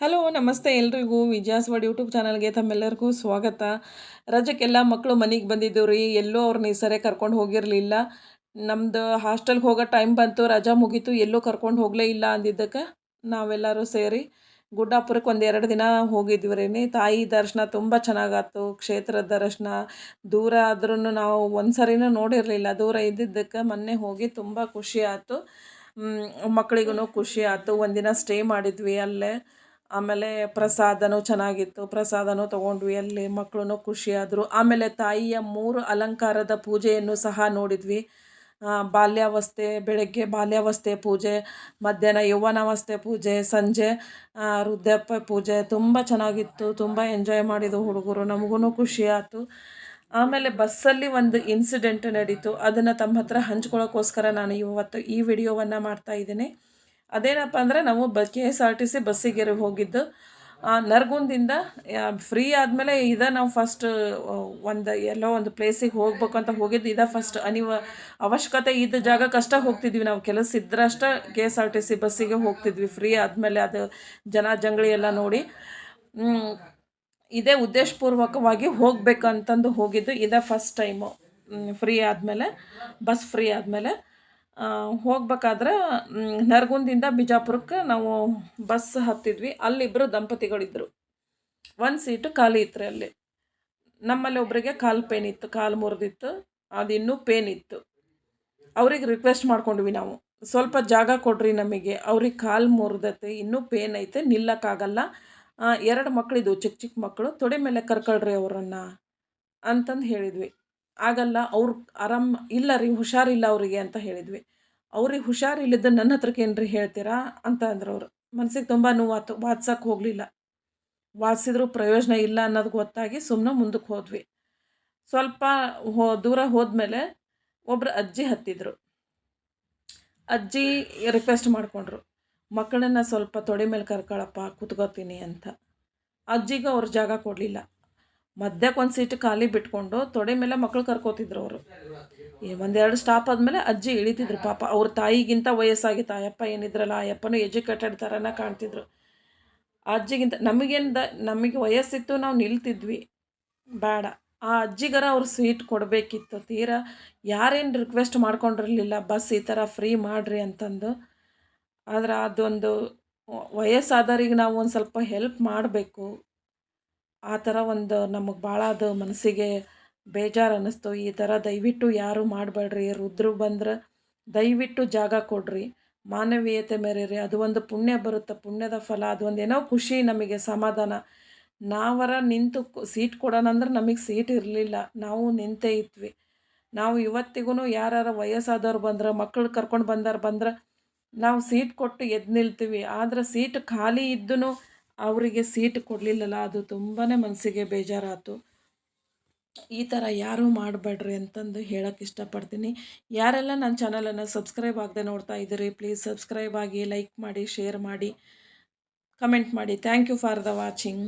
Hello, ನಮಸ್ತೆ ಎಲ್ರಿಗೂ. ವಿಜಯಾಸ್ವಾಡ್ YouTube ಚಾನಲ್ಗೆ ತಮ್ಮೆಲ್ಲರಿಗೂ ಸ್ವಾಗತ. ರಜಕ್ಕೆಲ್ಲ ಮಕ್ಕಳು ಮನೆಗೆ ಬಂದಿದ್ದು ರೀ ಎಲ್ಲೋ ಅವ್ರನ್ನ ಈ ಸರಿ ಕರ್ಕೊಂಡು ಹೋಗಿರಲಿಲ್ಲ. ನಮ್ಮದು ಹಾಸ್ಟೆಲ್ಗೆ ಹೋಗೋ ಟೈಮ್ ಬಂತು. ರಜಾ ಮುಗೀತು. ಎಲ್ಲೂ ಕರ್ಕೊಂಡು ಹೋಗಲೇ ಇಲ್ಲ ಅಂದಿದ್ದಕ್ಕೆ. ನಾವೆಲ್ಲರೂ ಸೇರಿ ಗುಡ್ಡಾಪುರಕ್ಕೆ ಒಂದು ಎರಡು ದಿನ ಹೋಗಿದ್ವಿ ತಾಯಿ ದರ್ಶನ ತುಂಬ ಚೆನ್ನಾಗಾಯ್ತು. ಕ್ಷೇತ್ರದ ದರ್ಶನ, ದೂರ ಆದ್ರೂ ನಾವು ಒಂದು ಸರಿನೂ ನೋಡಿರಲಿಲ್ಲ. ದೂರ ಇದ್ದಿದ್ದಕ್ಕೆ ಮೊನ್ನೆ ಹೋಗಿ ತುಂಬ ಖುಷಿ ಆಯಿತು. ಮಕ್ಕಳಿಗೂ ಖುಷಿ ಆಯಿತು. ಒಂದಿನ ಸ್ಟೇ ಮಾಡಿದ್ವಿ ಅಲ್ಲೇ. ಆಮೇಲೆ ಪ್ರಸಾದನೂ ಚೆನ್ನಾಗಿತ್ತು. ಪ್ರಸಾದನೂ ತೊಗೊಂಡ್ವಿ. ಅಲ್ಲಿ ಮಕ್ಕಳು ಖುಷಿಯಾದರು. ಆಮೇಲೆ ತಾಯಿಯ ಮೂರು ಅಲಂಕಾರದ ಪೂಜೆಯನ್ನು ಸಹ ನೋಡಿದ್ವಿ. ಬಾಲ್ಯಾವಸ್ಥೆ, ಬೆಳಗ್ಗೆ ಬಾಲ್ಯಾವಸ್ಥೆ ಪೂಜೆ, ಮಧ್ಯಾಹ್ನ ಯೌವನಾವಸ್ಥೆ ಪೂಜೆ, ಸಂಜೆ ವೃದ್ಧಾಪ್ಯ ಪೂಜೆ ತುಂಬ ಚೆನ್ನಾಗಿತ್ತು. ತುಂಬ ಎಂಜಾಯ್ ಮಾಡಿದ್ದು ಹುಡುಗರು. ನಮಗೂ ಖುಷಿ ಆಯ್ತು. ಆಮೇಲೆ ಬಸ್ಸಲ್ಲಿ ಒಂದು ಇನ್ಸಿಡೆಂಟ್ ನಡೀತು. ಅದನ್ನು ತಮ್ಮ ಹತ್ರ ಹಂಚ್ಕೊಳ್ಳೋಕ್ಕೋಸ್ಕರ ನಾನು ಇವತ್ತು ಈ ವಿಡಿಯೋವನ್ನು ಮಾಡ್ತಾ ಇದ್ದೀನಿ. ಅದೇನಪ್ಪ ಅಂದರೆ ನಾವು ಬ K S R T C ಬಸ್ಸಿಗೆ ಹೋಗಿದ್ದು. ನರ್ಗುಂದಿಂದ ಫ್ರೀ ಆದಮೇಲೆ ಇದೇ ನಾವು ಫಸ್ಟ್ ಒಂದು ಎಲ್ಲೋ ಒಂದು ಪ್ಲೇಸಿಗೆ ಹೋಗ್ಬೇಕು ಅಂತ ಹೋಗಿದ್ದು. ಇದೇ ಫಸ್ಟ್ ಅನಿವ ಅವಶ್ಯಕತೆ ಇದ್ದ ಜಾಗಕ್ಕೆ ಅಷ್ಟೇ ಹೋಗ್ತಿದ್ವಿ ನಾವು. ಕೆಲಸ ಇದ್ದರಷ್ಟೇ K S R T C ಬಸ್ಸಿಗೆ ಹೋಗ್ತಿದ್ವಿ ಫ್ರೀ ಆದಮೇಲೆ ಅದು ಜನ ಜಂಗಳಿ ಎಲ್ಲ ನೋಡಿ. ಇದೇ ಉದ್ದೇಶಪೂರ್ವಕವಾಗಿ ಹೋಗ್ಬೇಕಂತಂದು ಹೋಗಿದ್ದು. ಇದೇ ಫಸ್ಟ್ ಟೈಮು ಫ್ರೀ ಆದಮೇಲೆ, ಬಸ್ ಫ್ರೀ ಆದಮೇಲೆ. ಹೋಗ್ಬೇಕಾದ್ರೆ ನರಗುಂದಿಂದ ಬಿಜಾಪುರಕ್ಕೆ ನಾವು ಬಸ್ ಹತ್ತಿದ್ವಿ. ಅಲ್ಲಿಬ್ಬರು ದಂಪತಿಗಳಿದ್ದರು ಒಂದು ಸೀಟು ಖಾಲಿ ಇತ್ತು ಅಲ್ಲಿ. ನಮ್ಮಲ್ಲಿ ಒಬ್ಬರಿಗೆ ಕಾಲು ಪೇನ್ ಇತ್ತು, ಕಾಲು ಮುರಿದಿತ್ತು ಅದು ಇನ್ನೂ ಪೇನ್ ಇತ್ತು. ಅವ್ರಿಗೆ ರಿಕ್ವೆಸ್ಟ್ ಮಾಡ್ಕೊಂಡ್ವಿ ನಾವು. ಸ್ವಲ್ಪ ಜಾಗ ಕೊಡ್ರಿ ನಮಗೆ. ಅವ್ರಿಗೆ ಕಾಲು ಮುರಿದೈತೆ, ಇನ್ನೂ ಪೇನ್ ಐತೆ, ನಿಲ್ಲಕ್ಕಾಗಲ್ಲ. ಎರಡು ಮಕ್ಕಳಿದ್ವು ಚಿಕ್ಕ ಚಿಕ್ಕ ಮಕ್ಕಳು ತೊಡೆ ಮೇಲೆ ಕರ್ಕೊಳ್ರಿ ಅವರನ್ನು ಅಂತಂದು ಹೇಳಿದ್ವಿ. ಆಗಲ್ಲ, ಅವ್ರು ಆರಾಮ್ ಇಲ್ಲ ರೀ, ಹುಷಾರಿಲ್ಲ ಅವರಿಗೆ ಅಂತ ಹೇಳಿದ್ವಿ. ಅವ್ರಿಗೆ ಹುಷಾರಿಲ್ಲದ ನನ್ನ ಹತ್ರಕ್ಕೆ ಏನ್ರಿ ಹೇಳ್ತೀರಾ ಅಂತ ಅಂದ್ರು ಅವರು. ಮನಸ್ಸಿಗೆ ತುಂಬ ನೋವಾತು ವಾದ್ಸಕ್ಕೆ ಹೋಗಲಿಲ್ಲ. ವಾದಿಸಿದ್ರು ಪ್ರಯೋಜನ ಇಲ್ಲ ಅನ್ನೋದು ಗೊತ್ತಾಗಿ ಸುಮ್ಮನೆ ಮುಂದಕ್ಕೆ ಹೋದ್ವಿ. ಸ್ವಲ್ಪ ಹೋ, ದೂರ ಹೋದ್ಮೇಲೆ ಒಬ್ಬರು ಅಜ್ಜಿ ಹತ್ತಿದ್ರು. ಅಜ್ಜಿ ರಿಕ್ವೆಸ್ಟ್ ಮಾಡಿಕೊಂಡ್ರು. ಮಕ್ಕಳನ್ನ ಸ್ವಲ್ಪ ತೊಡೆ ಮೇಲೆ ಕರ್ಕೊಳಪ್ಪ, ಕುತ್ಕೋತೀನಿ ಅಂತ. ಅಜ್ಜಿಗೆ ಅವ್ರ ಜಾಗ ಕೊಡಲಿಲ್ಲ. ಮಧ್ಯಕ್ಕೆ ಒಂದು ಸೀಟ್ ಖಾಲಿ ಬಿಟ್ಕೊಂಡು ತೊಡೆ ಮೇಲೆ ಮಕ್ಕಳು ಕರ್ಕೋತಿದ್ರು ಅವರು. ಒಂದೆರಡು ಸ್ಟಾಪ್ ಆದಮೇಲೆ ಅಜ್ಜಿ ಇಳಿತಿದ್ರು ಪಾಪ. ಅವ್ರ ತಾಯಿಗಿಂತ ವಯಸ್ಸಾಗಿತ್ತು ಆಯಪ್ಪ ಏನಿದ್ರಲ್ಲ ಆಯಪ್ಪನೂ ಎಜುಕೇಟೆಡ್ ಥರನ ಕಾಣ್ತಿದ್ರು. ಅಜ್ಜಿಗಿಂತ ನಮಗೇನು ದ, ನಮಗೆ ವಯಸ್ಸಿತ್ತು, ನಾವು ನಿಲ್ತಿದ್ವಿ. ಬೇಡ. ಆ ಅಜ್ಜಿಗರ ಅವ್ರ ಸೀಟ್ ಕೊಡಬೇಕಿತ್ತು. ತೀರಾ ಯಾರೇನು ರಿಕ್ವೆಸ್ಟ್ ಮಾಡ್ಕೊಂಡಿರಲಿಲ್ಲ, ಬಸ್ ಈ ಥರ ಫ್ರೀ ಮಾಡಿರಿ ಅಂತಂದು. ಆದ್ರೆ ಅದೊಂದು, ವಯಸ್ಸಾದವ್ರಿಗೆ ನಾವು ಒಂದು ಸ್ವಲ್ಪ ಹೆಲ್ಪ್ ಮಾಡಬೇಕು. ಆ ಥರ ಒಂದು ನಮಗೆ ಭಾಳ ಅದು ಮನಸ್ಸಿಗೆ ಬೇಜಾರು ಅನ್ನಿಸ್ತು. ಈ ಥರ ದಯವಿಟ್ಟು ಯಾರೂ ಮಾಡಬೇಡ್ರಿ, ರುದ್ರು ಬಂದ್ರೆ ದಯವಿಟ್ಟು ಜಾಗ ಕೊಡ್ರಿ, ಮಾನವೀಯತೆ ಮೆರೀರಿ. ಅದು ಒಂದು ಪುಣ್ಯ ಬರುತ್ತೆ, ಪುಣ್ಯದ ಫಲ. ಅದು ಒಂದು ಏನೋ ಖುಷಿ ನಮಗೆ, ಸಮಾಧಾನ. ನಾವರ ನಿಂತು ಸೀಟ್ ಕೊಡೋಣ ಅಂದ್ರೆ ನಮಗೆ ಸೀಟ್ ಇರಲಿಲ್ಲ. ನಾವು ನಿಂತೇ ಇದ್ವಿ. ನಾವು ಇವತ್ತಿಗೂ ಯಾರಾರ ವಯಸ್ಸಾದವ್ರು ಬಂದ್ರೆ ಮಕ್ಕಳು ಕರ್ಕೊಂಡು ಬಂದವ್ರು ಬಂದ್ರೆ, ನಾವು ಸೀಟ್ ಕೊಟ್ಟು ಎದ್ದು ನಿಲ್ತೀವಿ. ಆದರೆ ಸೀಟ್ ಖಾಲಿ ಇದ್ದೂ ಅವರಿಗೆ ಸೀಟ್ ಕೊಡಲಿಲ್ಲಲ್ಲ, ಅದು ತುಂಬಾ ಮನಸ್ಸಿಗೆ ಬೇಜಾರಾಯಿತು ಈ ಥರ ಯಾರೂ ಮಾಡಬೇಡ್ರಿ ಅಂತಂದು ಹೇಳೋಕ್ಕೆ ಇಷ್ಟಪಡ್ತೀನಿ. ಯಾರೆಲ್ಲ ನನ್ನ ಚಾನಲನ್ನು ಸಬ್ಸ್ಕ್ರೈಬ್ ಆಗದೆ ನೋಡ್ತಾ ಇದ್ದೀರಿ ಪ್ಲೀಸ್ ಸಬ್ಸ್ಕ್ರೈಬ್ ಆಗಿ ಲೈಕ್ ಮಾಡಿ ಶೇರ್ ಮಾಡಿ ಕಮೆಂಟ್ ಮಾಡಿ. Thank you for the watching